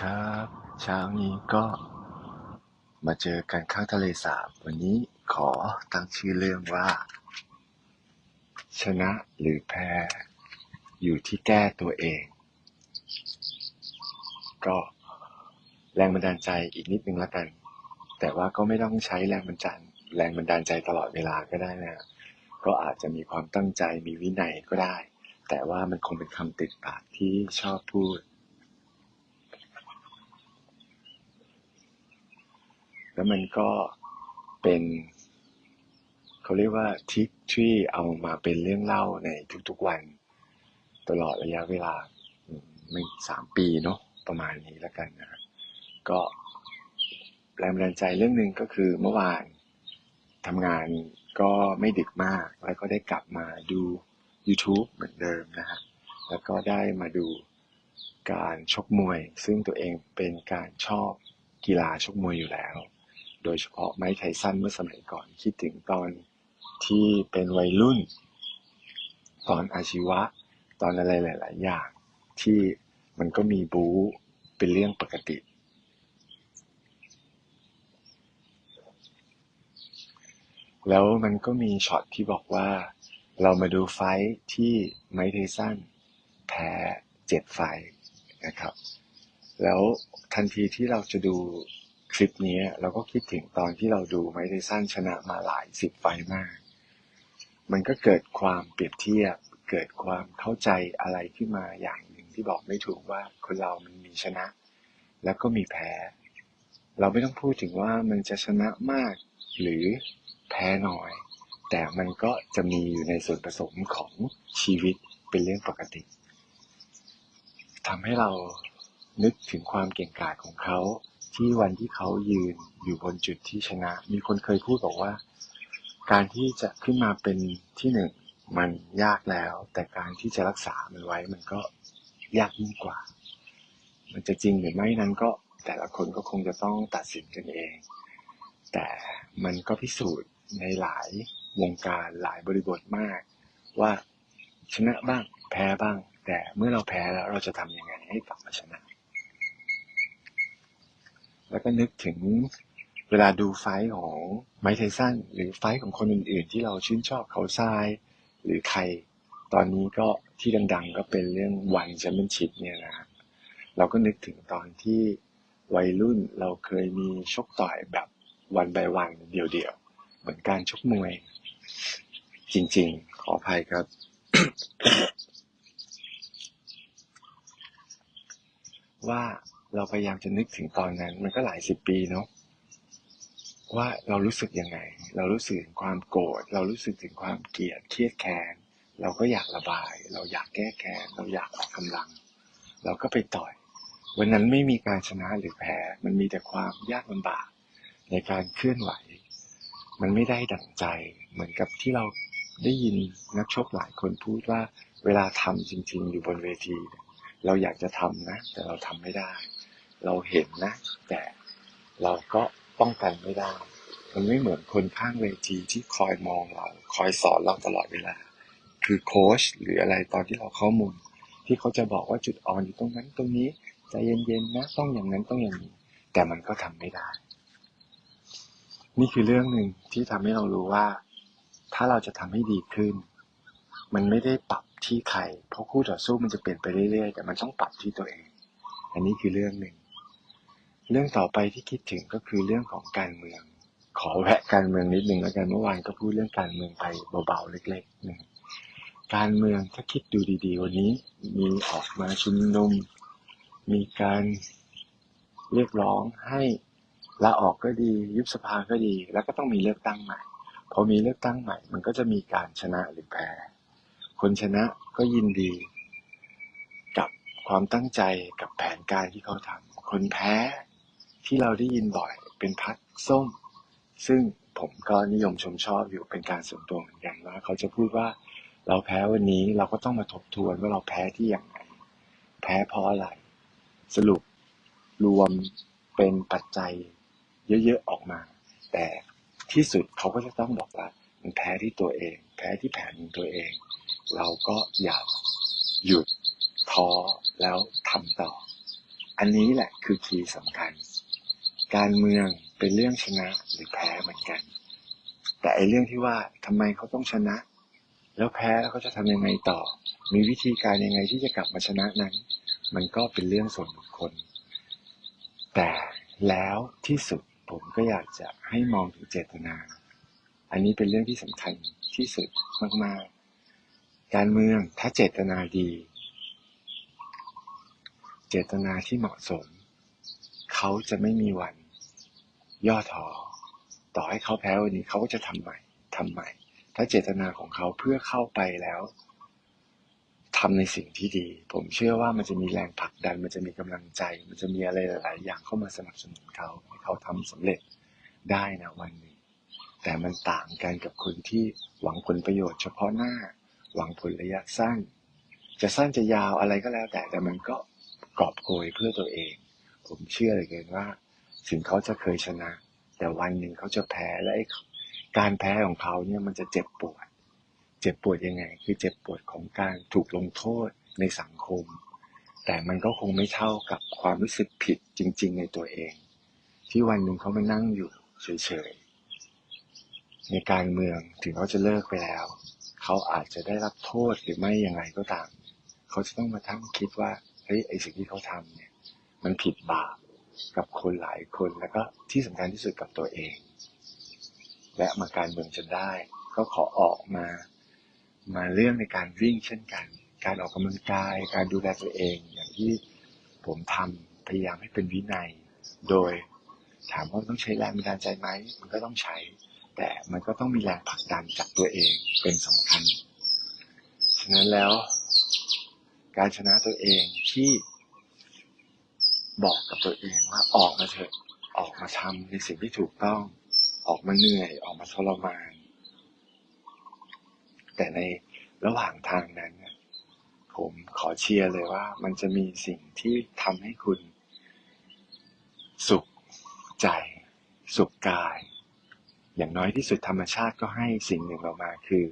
ครับ เช้านี้ก็มาเจอกันข้างทะเลสาบ วันนี้ขอตั้งชื่อเรื่องว่า ชนะหรือแพ้ อยู่ที่แก้ตัวเอง ก็แรงบันดาลใจอีกนิดนึงละกัน แต่ว่าก็ไม่ต้องใช้แรงบันดาลแรงบันดาลใจตลอดเวลาก็ได้นะก็อาจจะมีความตั้งใจมีวินัยก็ได้ แต่ว่ามันคงเป็นคำติดปากที่ชอบพูด แล้วมันก็เป็นเขาเรียกว่าทิปที่เอามาเป็นเรื่องเล่าในทุกๆวัน ตลอดระยะเวลาไม่สามปีเนาะประมาณนี้แล้วกันนะฮะก็แรงบันดาลใจเรื่องหนึ่งก็คือเมื่อวานทำงานก็ไม่ดึกมาก แล้วก็ได้กลับมาดู YouTube เหมือนเดิมนะฮะ แล้วก็ได้มาดูการชกมวย ซึ่งตัวเองเป็นการชอบกีฬาชกมวยอยู่แล้ว โดยเฉพาะไม้ไทสันเมื่อสมัยก่อนคิดถึงตอนที่เป็นวัยรุ่น ตอนอาชีวะ ตอนอะไรหลาย ๆ อย่าง ที่มันก็มีบู๊เป็นเรื่องปกติ แล้วมันก็มีช็อตที่บอกว่า เรามาดูไฟที่ไมค์ไทสันแพ้เจ็ดไฟนะครับ แล้วทันทีที่เราจะดู คลิปนี้เราก็คิดถึงตอนที่เราดูไมค์ไทสันชนะมาหลายสิบไฟมาก มันก็เกิดความเปรียบเทียบ เกิดความเข้าใจอะไรขึ้นมาอย่างหนึ่งที่บอกไม่ถูกว่าคนเรามันมีชนะ แล้วก็มีแพ้ เราไม่ต้องพูดถึงว่ามันจะชนะมาก หรือแพ้น้อย แต่มันก็จะมีอยู่ในส่วนผสมของชีวิตเป็นเรื่องปกติทำให้เรานึกถึงความเก่งกาจของเขา ที่วันที่เขายืนอยู่บนจุดที่ชนะ มีคนเคยพูดบอกว่า การที่จะขึ้นมาเป็นที่หนึ่งมันยากแล้ว แต่การที่จะรักษามันไว้มันก็ยากยิ่งกว่า มันจะจริงหรือไม่นั้นก็แต่ละคนก็คงจะต้องตัดสินกันเอง แต่มันก็พิสูจน์ในหลายวงการหลายบริบทมาก ว่าชนะบ้างแพ้บ้าง แต่เมื่อเราแพ้แล้วเราจะทำยังไงให้กลับมาชนะ แล้วก็นึกถึงเวลาดูไฟของไมค์ไทสันหรือไฟของคนอื่นๆ ที่เราชื่นชอบเขาทราย หรือใคร ตอนนี้ก็ที่ดังๆ ก็เป็นเรื่องวันแชมเปี้ยนชิพเนี่ยนะเราก็นึกถึงตอนที่วัยรุ่นเราเคยมีชกต่อยแบบวัน by วันเดี่ยวๆ เหมือนการชกมวย จริงๆ ขออภัยครับ ว่า เราพยายามจะนึกถึงตอนนั้น มันก็หลายสิบปีเนาะว่าเรารู้สึกยังไง เรารู้สึกถึงความโกรธ เรารู้สึกถึงความเกลียดเครียดแค้น เราก็อยากระบาย เราอยากแก้แค้น เราอยากออกกำลัง เราก็ไปต่อย วันนั้นไม่มีการชนะหรือแพ้ มันมีแต่ความยากลำบากในการเคลื่อนไหว มันไม่ได้ดั่งใจ เหมือนกับที่เราได้ยินนักชกหลายคนพูดว่า เวลาทำจริง ๆ อยู่บนเวที เราอยากจะทำนะ แต่เราทำไม่ได้ เราเห็นนะ แต่เราก็ป้องกันไม่ได้ มันไม่เหมือนคนข้างเวทีที่คอยมองเรา คอยสอนเราตลอดเวลา คือโค้ชหรืออะไรตอนที่เราเข้ามุมที่เขาจะบอกว่าจุดอ่อนอยู่ตรงนั้นตรงนี้ใจเย็นๆนะ ต้องอย่างนั้นต้องอย่างนี้ แต่มันก็ทำไม่ได้ นี่คือเรื่องหนึ่งที่ทำให้เรารู้ว่า ถ้าเราจะทำให้ดีขึ้น มันไม่ได้ปรับที่ใคร เพราะคู่ต่อสู้มันจะเปลี่ยนไปเรื่อยๆ แต่มันต้องปรับที่ตัวเอง อันนี้คือเรื่องหนึ่ง เรื่องต่อไปที่คิดถึงก็คือเรื่องของการเมือง ขอแวะการเมืองนิดหนึ่งแล้วกันเมื่อวานก็พูดเรื่องการเมืองไปเบาๆเล็กๆนะการเมืองถ้าคิดดูดีๆ วันนี้มีออกมาชุมนุม มีการเรียกร้องให้ลาออกก็ดี ยุบสภาก็ดี แล้วก็ต้องมีเลือกตั้งใหม่พอมีเลือกตั้งใหม่ มันก็จะมีการชนะหรือแพ้คนชนะก็ยินดี กับความตั้งใจกับแผนการที่เขาทำคนแพ้ ที่เราได้ยินบ่อยเป็นพักส้ม ซึ่งผมก็นิยมชมชอบอยู่เป็นการส่วนตัวเหมือนกันว่าเขาจะพูดว่าเราแพ้วันนี้เราก็ต้องมาทบทวนว่าเราแพ้ที่อย่างไรแพ้เพราะอะไร สรุปรวมเป็นปัจจัยเยอะๆออกมา แต่ที่สุดเขาก็จะต้องบอกว่ามันแพ้ที่ตัวเอง แพ้ที่แผนของตัวเอง เราก็อย่าหยุดท้อแล้วทำต่อ อันนี้แหละคือคีย์สำคัญ การเมืองเป็นเรื่องชนะหรือแพ้เหมือนกัน แต่ไอเรื่องที่ว่าทำไมเขาต้องชนะ แล้วแพ้แล้วเขาจะทำยังไงต่อ มีวิธีการยังไงที่จะกลับมาชนะนั้น มันก็เป็นเรื่องส่วนบุคคล แต่แล้วที่สุดผมก็อยากจะให้มองถึงเจตนา อันนี้เป็นเรื่องที่สำคัญที่สุดมากๆ การเมืองถ้าเจตนาดี เจตนาที่เหมาะสม เขาจะไม่มีวัน ย่อท้อต่อให้เขาแพ้วันนี้เขาก็จะทำใหม่ทำใหม่ ถ้าเจตนาของเขาเพื่อเข้าไปแล้วทำในสิ่งที่ดี ผมเชื่อว่ามันจะมีแรงผลักดัน มันจะมีกำลังใจ มันจะมีอะไรหลาย ๆ อย่างเข้ามาสนับสนุนเขาให้เขาทำสำเร็จได้นะวันนี้ แต่มันต่างกันกับคนที่หวังผลประโยชน์เฉพาะหน้า หวังผลระยะสั้น จะสั้นจะยาวอะไรก็แล้วแต่แต่มันก็กอบโกยเพื่อตัวเอง ผมเชื่อเลยเกินว่า ถึงเขาจะเคยชนะ แต่วันหนึ่งเขาจะแพ้และไอ้การแพ้ของเขาเนี่ยมันจะเจ็บปวด เจ็บปวดยังไง คือเจ็บปวดของการถูกลงโทษในสังคม แต่มันก็คงไม่เท่ากับความรู้สึกผิดจริง ๆ ในตัวเอง ที่วันหนึ่งเขามานั่งอยู่เฉยๆในการเมืองถึงเขาจะเลิกไปแล้ว เขาอาจจะได้รับโทษหรือไม่อย่างไรก็ตาม เขาจะต้องมาทั้งคิดว่าเฮ้ยไอสิ่งที่เขาทำเนี่ย มันผิดบาปกับคนหลายคนแล้วก็ที่สำคัญที่สุดกับตัวเอง และมาการเมืองจนได้ ก็ขอออกมามาเรื่องในการวิ่งเช่นกัน การออกกำลังกาย การดูแลตัวเอง อย่างที่ผมทำพยายามให้เป็นวินัย โดยถามว่าต้องใช้แรงบันดาลใจไหมมันก็ต้องใช้ แต่มันก็ต้องมีแรงผลักดันจากตัวเองเป็นสำคัญ ฉะนั้นแล้ว การชนะตัวเองที่ บอกกับตัวเองว่าออกมาเถอะออกมาทำในสิ่งที่ถูกต้อง ออกมาเหนื่อยออกมาทรมาน แต่ในระหว่างทางนั้นผมขอเชียร์เลยว่า มันจะมีสิ่งที่ทำให้คุณ สุขใจ สุขกาย อย่างน้อยที่สุดธรรมชาติก็ให้สิ่งหนึ่งออกมาคือ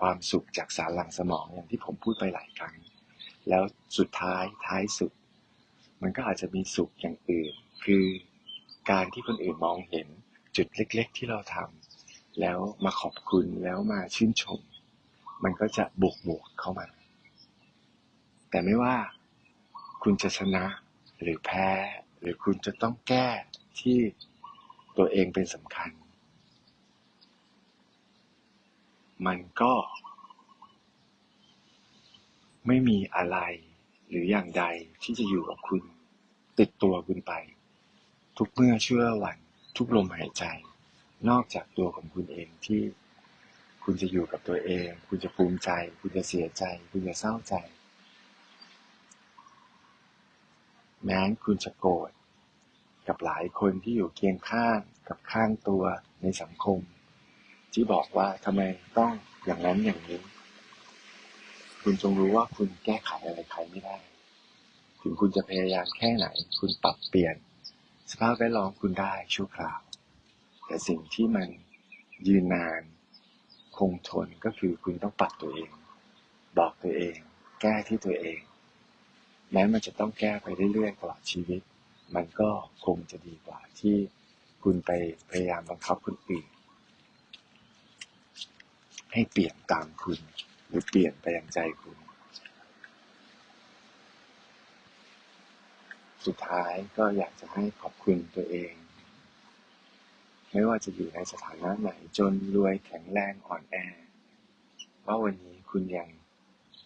ความสุขจากสารหลังสมองอย่างที่ผมพูดไปหลายครั้ง แล้วสุดท้ายท้ายสุด มันก็อาจจะมีสุขอย่างอื่น คือการที่คนอื่นมองเห็นจุดเล็ก ๆ ที่เราทำแล้วมาขอบคุณแล้วมาชื่นชม มันก็จะบวกบวกเข้ามา แต่ไม่ว่าคุณจะชนะหรือแพ้ หรือคุณจะต้องแก้ที่ตัวเองเป็นสำคัญ มันก็ ไม่มีอะไร หรืออย่างใดที่จะอยู่กับคุณ ติดตัวคุณไป ทุกเมื่อเชื่อวัน ทุกลมหายใจ นอกจากตัวของคุณเองที่ คุณจะอยู่กับตัวเอง คุณจะภูมิใจ คุณจะเสียใจ คุณจะเศร้าใจ แม้คุณจะโกรธกับหลายคนที่อยู่เคียงข้างกับข้างตัวในสังคม ที่บอกว่าทำไมต้องอย่างนั้นอย่างนี้ คุณจงรู้ว่าคุณแก้ไขอะไรใครไม่ได้ ถึงคุณจะพยายามแค่ไหน คุณปรับเปลี่ยน สภาพแวดล้อมคุณได้ชั่วคราว แต่สิ่งที่มันยืนนาน คงทนก็คือคุณต้องปรับตัวเอง บอกตัวเอง แก้ที่ตัวเอง แม้มันจะต้องแก้ไปเรื่อยๆตลอดชีวิต มันก็คงจะดีกว่าที่คุณไปพยายามบังคับคนอื่นให้เปลี่ยนตามคุณ หรือเปลี่ยนไปยังใจคุณ สุดท้ายก็อยากจะให้ขอบคุณตัวเอง ไม่ว่าจะอยู่ในสถานะไหนจนรวยแข็งแรงอ่อนแอ ว่าวันนี้คุณยัง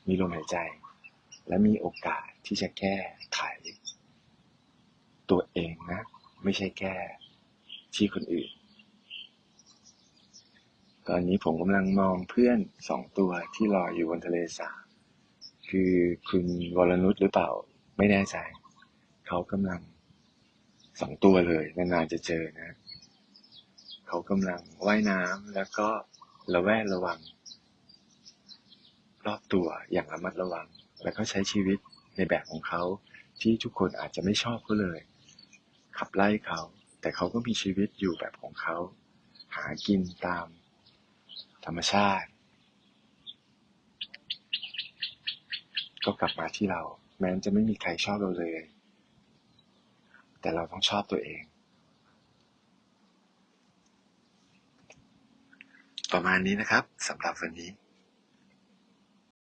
มีลมหายใจ และมีโอกาสที่จะแก้ไข ตัวเองนะ ไม่ใช่แก้ที่คนอื่น ตอนนี้ผมกำลังมองเพื่อนสองตัวที่รอยอยู่บนทะเลสาบ คือคุณวรนุชหรือเปล่าไม่แน่ใจ เขากำลังสองตัวเลยนานๆจะเจอนะ เขากำลังว่ายน้ำแล้วก็ระแวดระวัง รอบตัวอย่างระมัดระวัง แล้วก็ใช้ชีวิตในแบบของเขาที่ทุกคนอาจจะไม่ชอบเขาเลย ขับไล่เขา แต่เขาก็มีชีวิตอยู่แบบของเขา หากินตาม ธรรมชาติ ก็กลับมาที่เรา แม้จะไม่มีใครชอบเราเลย แต่เราต้องชอบตัวเอง ประมาณนี้นะครับสำหรับวันนี้